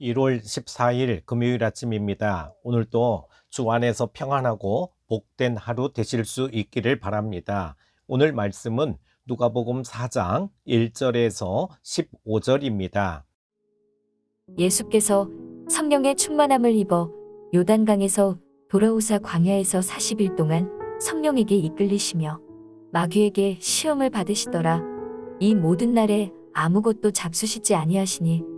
1월 14일 금요일 아침입니다. 오늘도 주 안에서 평안하고 복된 하루 되실 수 있기를 바랍니다. 오늘 말씀은 누가복음 4장 1절에서 15절입니다. 예수께서 성령의 충만함을 입어 요단강에서 돌아오사 광야에서 40일 동안 성령에게 이끌리시며 마귀에게 시험을 받으시더라. 이 모든 날에 아무것도 잡수시지 아니하시니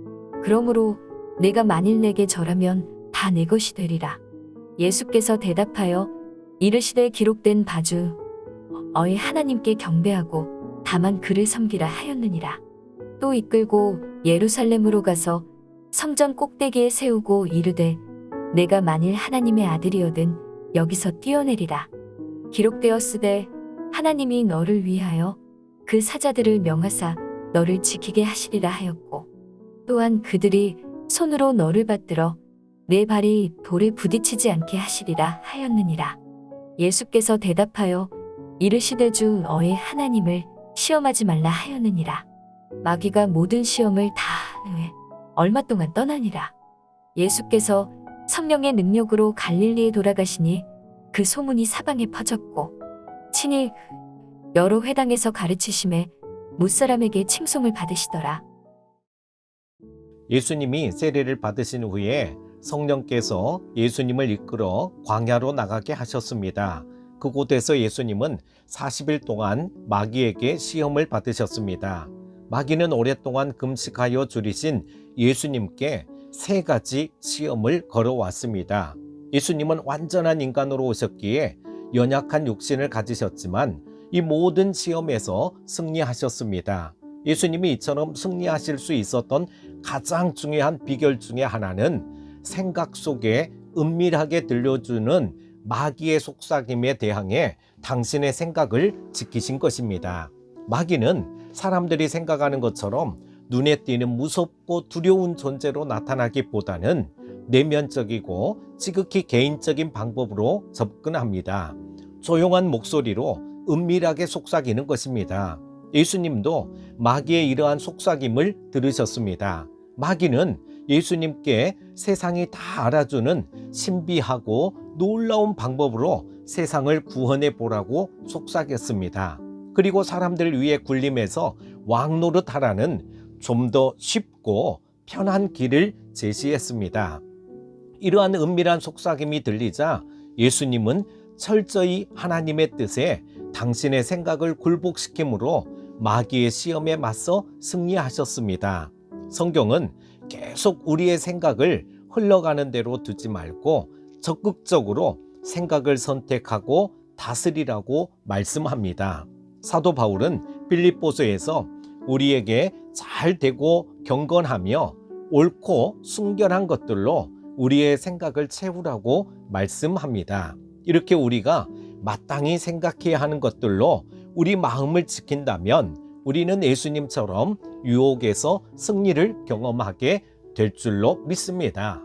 그러므로 내가 만일 내게 절하면 다 내 것이 되리라. 예수께서 대답하여 이르시되 기록된 바주 어의 하나님께 경배하고 다만 그를 섬기라 하였느니라. 또 이끌고 예루살렘으로 가서 성전 꼭대기에 세우고 이르되 내가 만일 하나님의 아들이거든 여기서 뛰어내리라. 기록되었으되 하나님이 너를 위하여 그 사자들을 명하사 너를 지키게 하시리라 하였고 또한 그들이 손으로 너를 받들어 내 발이 돌에 부딪히지 않게 하시리라 하였느니라. 예수께서 대답하여 이르시되 주 너의 하나님을 시험하지 말라 하였느니라. 마귀가 모든 시험을 다 얼마 동안 떠나니라. 예수께서 성령의 능력으로 갈릴리에 돌아가시니 그 소문이 사방에 퍼졌고 친히 여러 회당에서 가르치심에 무사람에게 칭송을 받으시더라. 예수님이 세례를 받으신 후에 성령께서 예수님을 이끌어 광야로 나가게 하셨습니다. 그곳에서 예수님은 40일 동안 마귀에게 시험을 받으셨습니다. 마귀는 오랫동안 금식하여 줄이신 예수님께 세 가지 시험을 걸어왔습니다. 예수님은 완전한 인간으로 오셨기에 연약한 육신을 가지셨지만 이 모든 시험에서 승리하셨습니다. 예수님이 이처럼 승리하실 수 있었던 가장 중요한 비결 중에 하나는 생각 속에 은밀하게 들려주는 마귀의 속삭임에 대항해 당신의 생각을 지키신 것입니다. 마귀는 사람들이 생각하는 것처럼 눈에 띄는 무섭고 두려운 존재로 나타나기보다는 내면적이고 지극히 개인적인 방법으로 접근합니다. 조용한 목소리로 은밀하게 속삭이는 것입니다. 예수님도 마귀의 이러한 속삭임을 들으셨습니다. 마귀는 예수님께 세상이 다 알아주는 신비하고 놀라운 방법으로 세상을 구원해 보라고 속삭였습니다. 그리고 사람들 위해 굴림해서 왕노릇하라는 좀 더 쉽고 편한 길을 제시했습니다. 이러한 은밀한 속삭임이 들리자 예수님은 철저히 하나님의 뜻에 당신의 생각을 굴복시키므로 마귀의 시험에 맞서 승리하셨습니다. 성경은 계속 우리의 생각을 흘러가는 대로 두지 말고 적극적으로 생각을 선택하고 다스리라고 말씀합니다. 사도 바울은 빌립보서에서 우리에게 잘 되고 경건하며 옳고 순결한 것들로 우리의 생각을 채우라고 말씀합니다. 이렇게 우리가 마땅히 생각해야 하는 것들로 우리 마음을 지킨다면 우리는 예수님처럼 유혹에서 승리를 경험하게 될 줄로 믿습니다.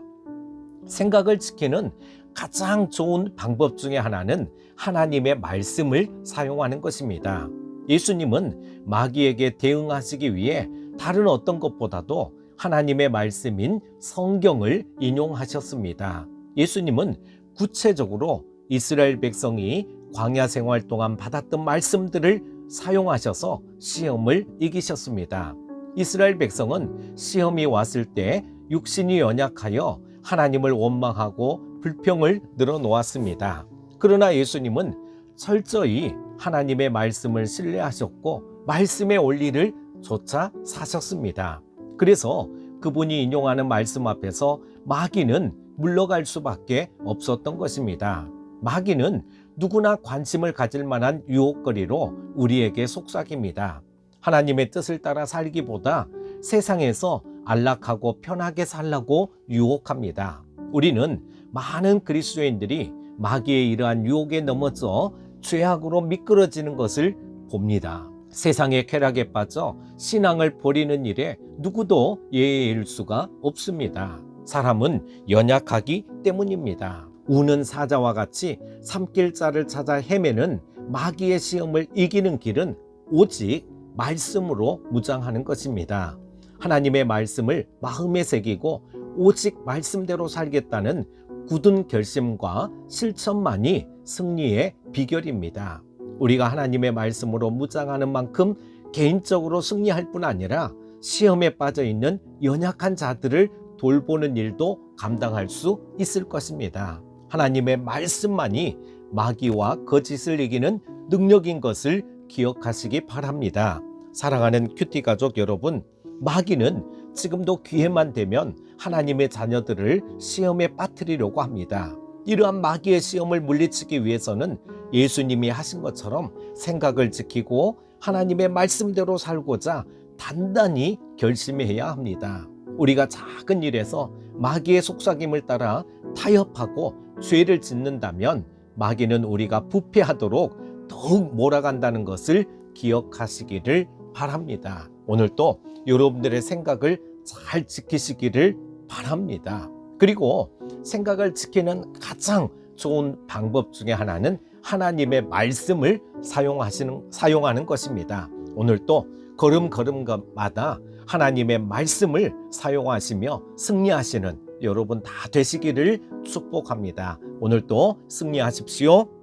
생각을 지키는 가장 좋은 방법 중에 하나는 하나님의 말씀을 사용하는 것입니다. 예수님은 마귀에게 대응하시기 위해 다른 어떤 것보다도 하나님의 말씀인 성경을 인용하셨습니다. 예수님은 구체적으로 이스라엘 백성이 광야 생활 동안 받았던 말씀들을 사용하셔서 시험을 이기셨습니다. 이스라엘 백성은 시험이 왔을 때 육신이 연약하여 하나님을 원망하고 불평을 늘어놓았습니다. 그러나 예수님은 철저히 하나님의 말씀을 신뢰하셨고 말씀의 원리를 조차 사셨습니다. 그래서 그분이 인용하는 말씀 앞에서 마귀는 물러갈 수밖에 없었던 것입니다. 마귀는 누구나 관심을 가질 만한 유혹거리로 우리에게 속삭입니다. 하나님의 뜻을 따라 살기보다 세상에서 안락하고 편하게 살라고 유혹합니다. 우리는 많은 그리스도인들이 마귀의 이러한 유혹에 넘어져 죄악으로 미끄러지는 것을 봅니다. 세상의 쾌락에 빠져 신앙을 버리는 일에 누구도 예외일 수가 없습니다. 사람은 연약하기 때문입니다. 우는 사자와 같이 삼길자를 찾아 헤매는 마귀의 시험을 이기는 길은 오직 말씀으로 무장하는 것입니다. 하나님의 말씀을 마음에 새기고 오직 말씀대로 살겠다는 굳은 결심과 실천만이 승리의 비결입니다. 우리가 하나님의 말씀으로 무장하는 만큼 개인적으로 승리할 뿐 아니라 시험에 빠져 있는 연약한 자들을 돌보는 일도 감당할 수 있을 것입니다. 하나님의 말씀만이 마귀와 거짓을 이기는 능력인 것을 기억하시기 바랍니다. 사랑하는 큐티 가족 여러분, 마귀는 지금도 기회만 되면 하나님의 자녀들을 시험에 빠뜨리려고 합니다. 이러한 마귀의 시험을 물리치기 위해서는 예수님이 하신 것처럼 생각을 지키고 하나님의 말씀대로 살고자 단단히 결심해야 합니다. 우리가 작은 일에서 마귀의 속삭임을 따라 타협하고 죄를 짓는다면 마귀는 우리가 부패하도록 더욱 몰아간다는 것을 기억하시기를 바랍니다. 오늘도 여러분들의 생각을 잘 지키시기를 바랍니다. 그리고 생각을 지키는 가장 좋은 방법 중에 하나는 하나님의 말씀을 사용하시는 사용하는 것입니다. 오늘도 걸음걸음마다 하나님의 말씀을 사용하시며 승리하시는 여러분 다 되시기를 축복합니다. 오늘도 승리하십시오.